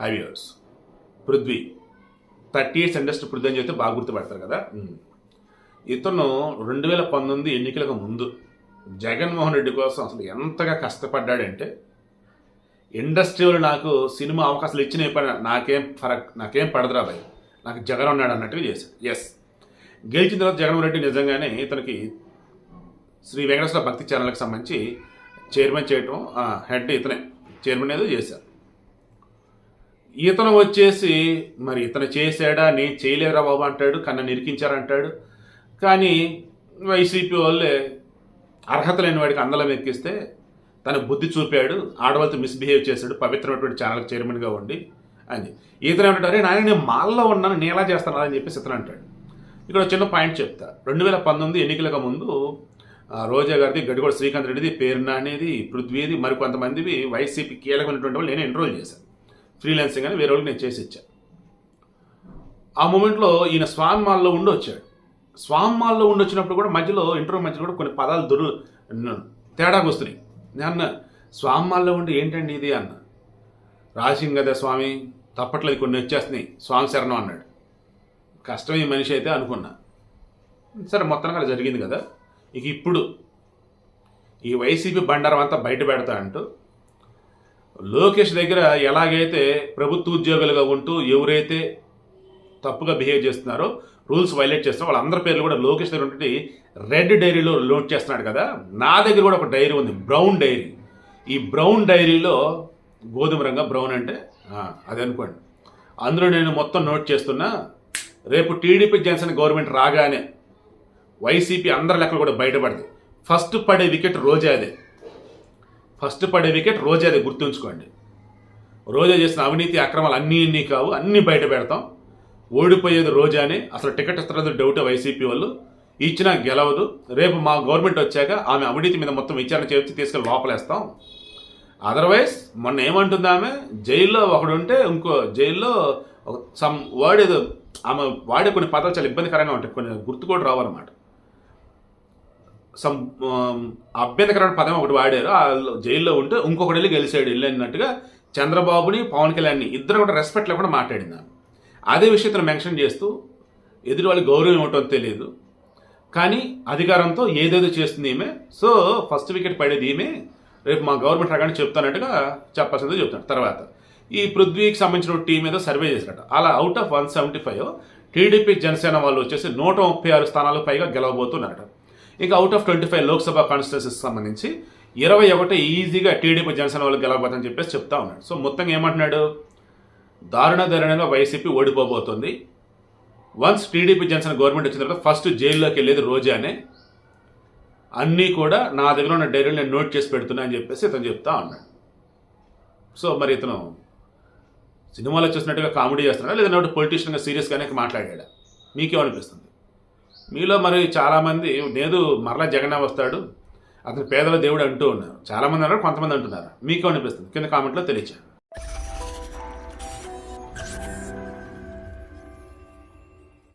Hi viewers Prithvi. Thirty years industry Prithvi అని చెప్తే బాగా గుర్తుపెడతారు కదా? ఇతను రెండు వేల పంతొమ్మిది ఎన్నికలకు ముందు జగన్మోహన్ రెడ్డి కోసం అసలు ఎంతగా కష్టపడ్డాడంటే ఇండస్ట్రీలో నాకు సినిమా అవకాశాలు ఇచ్చిన పని నాకేం ఫరక్ నాకేం పడదురా భయ్. నాకు జగన్ ఉన్నాడు అన్నట్టుగా చేశాడు. ఎస్ గెలిచిన తర్వాత జగన్మోహన్ రెడ్డి నిజంగానే ఇతనికి శ్రీ వెంకటేశ్వర భక్తి ఛానల్కి సంబంధించి చైర్మన్ చేయటం హెడ్ ఇతనే. చైర్మన్ ఏదో చేశారు. ఇతను వచ్చేసి మరి ఇతను చేశాడా? నేను చేయలేరా బాబు అంటాడు కన్నా నిరికించారంటాడు. కానీ వైసీపీ వాళ్ళే అర్హత లేని వాడికి అందలం ఎక్కిస్తే తన బుద్ధి చూపాడు ఆడవాళ్ళతో మిస్బిహేవ్ చేశాడు పవిత్రమైనటువంటి ఛానల్కి చైర్మన్గా ఉండి అని. ఇతను ఉంటాడు అరే నాయన నేను మాల్లో ఉన్నాను నేను ఎలా చేస్తాను అని చెప్పేసి ఇతను అంటాడు. ఇక్కడ చిన్న పాయింట్ చెప్తా. రెండు వేల పంతొమ్మిది ఎన్నికలకు ముందు రోజా గారిది గడిగోడ శ్రీకాంత్ రెడ్డిది పేరున అనేది పృథ్వీది మరికొంతమందివి వైసీపీ కీలకమైనటువంటి వాళ్ళు నేను ఎన్రోల్ చేశాను. ఫ్రీలాన్సింగ్ అని వేరే వాళ్ళకి నేను చేసి ఇచ్చాను ఆ మూమెంట్లో ఈయన స్వాన్ మాల్లో ఉండి వచ్చాడు. స్వాన్ మాల్లో ఉండి వచ్చినప్పుడు కూడా మధ్యలో ఇంటర్వ్యూ మధ్యలో కూడా కొన్ని పదాలు దురు తేడాకు వస్తున్నాయి. నేను అన్న స్వామి మాల్లో ఉండి ఏంటండి ఇది అన్న. రాసింగ్ కదా స్వామి తప్పట్లేదు కొన్ని వచ్చేస్తున్నాయి. స్వామి శరణం అన్నాడు. కష్టం ఈ మనిషి అయితే అనుకున్నా. సరే మొత్తానికి అలా జరిగింది కదా. ఇక ఇప్పుడు ఈ వైసీపీ బండారం అంతా బయట పెడతా అంటూ లోకేష్ దగ్గర ఎలాగైతే ప్రభుత్వ ఉద్యోగులుగా ఉంటూ ఎవరైతే తప్పుగా బిహేవ్ చేస్తున్నారో రూల్స్ వైలేట్ చేస్తారో వాళ్ళందరి పేర్లు కూడా లోకేష్ దగ్గర ఉంటే రెడ్ డైరీలో నోట్ చేస్తున్నాడు కదా. నా దగ్గర కూడా ఒక డైరీ ఉంది బ్రౌన్ డైరీ. ఈ బ్రౌన్ డైరీలో గోధుమ రంగ బ్రౌన్ అంటే ఆ, అది అనుకోండి. అందులో నేను మొత్తం నోట్ చేస్తున్నా రేపు టీడీపీ జనసేన గవర్నమెంట్ రాగానే వైసీపీ అందరి లెక్కలు కూడా బయటపడతాయి. ఫస్ట్ పడే వికెట్ రోజాదే ఫస్ట్ పడే వికెట్ రోజాదే గుర్తుంచుకోండి. రోజా చేసిన అవినీతి అక్రమాలు అన్నీ ఇన్ని కావు అన్నీ బయట పెడతాం. ఓడిపోయేది రోజానే అసలు టికెట్ ఇస్తున్నది డౌట్ వైసీపీ వాళ్ళు. ఇచ్చినా గెలవదు. రేపు మా గవర్నమెంట్ వచ్చాక ఆమె అవినీతి మీద మొత్తం విచారణ చేసి తీసుకెళ్ళి లోపలేస్తాం. అదర్వైజ్ మొన్న ఏమంటుంది ఆమె? జైల్లో ఒకడు ఉంటే ఇంకో జైల్లో సమ్ వర్డ్ ఏదో ఆమె వాడే కొన్ని పదాలు చాలా ఇబ్బందికరంగా ఉంటాయి. కొన్ని గుర్తు కూడా రావన్నమాట. సమ్ um, అభ్యంతకరమైన పదం ఒకటి వాడారు. ఆ జైల్లో ఉంటే ఇంకొకటి వెళ్ళి గెలిచాడు వెళ్ళి అన్నట్టుగా చంద్రబాబుని పవన్ కళ్యాణ్ని ఇద్దరు కూడా రెస్పెక్ట్ లేకుండా మాట్లాడింది అదే విషయతను మెన్షన్ చేస్తూ ఎదురు వాళ్ళకి గౌరవం ఇవ్వటం తెలియదు. కానీ అధికారంతో ఏదేదో చేస్తుంది ఈమె. సో ఫస్ట్ వికెట్ పడేది ఈమె. రేపు మా గవర్నమెంట్ రకాన్ని చెప్తానట్టుగా చెప్పాల్సిందో చెప్తాను తర్వాత ఈ పృథ్వీకి సంబంధించిన టీం ఏదో సర్వే చేశారట. అలా out of one seventy five TDP Janasena వాళ్ళు వచ్చేసి నూట ముప్పై ఆరు స్థానాలకు పైగా గెలవబోతున్నారట. ఇంకా out of twenty five Lok Sabha కాన్స్టిట్యూన్సీకి సంబంధించి ఇరవై ఒకటి ఈజీగా టీడీపీ జనసేన వాళ్ళు గెలవబోతుందని చెప్పేసి చెప్తా ఉన్నాడు. సో మొత్తంగా ఏమంటున్నాడు? దారుణ దారుణంగా వైసీపీ ఓడిపోబోతుంది. వన్స్ టీడీపీ జనసేన గవర్నమెంట్ వచ్చిన తర్వాత ఫస్ట్ జైల్లోకి వెళ్ళేది రోజానే. అన్నీ కూడా నా దగ్గర ఉన్న డైరీలు నేను నోట్ చేసి పెడుతున్నా అని చెప్పేసి ఇతను చెప్తా ఉన్నాడు. సో మరి ఇతను సినిమాలో చూసినట్టుగా కామెడీ చేస్తున్నాడా? లేదా పొలిటీషియన్గా సీరియస్గానే మాట్లాడాడా? మీకేమనిపిస్తుంది? మీలో మరి చాలామంది లేదు మరలా జగన్ వస్తాడు అతను పేదల దేవుడు అంటూ ఉన్నారు. చాలామంది అన్నారు కొంతమంది అంటున్నారు. మీకు అనిపిస్తుంది కింద కామెంట్లో తెలియచాను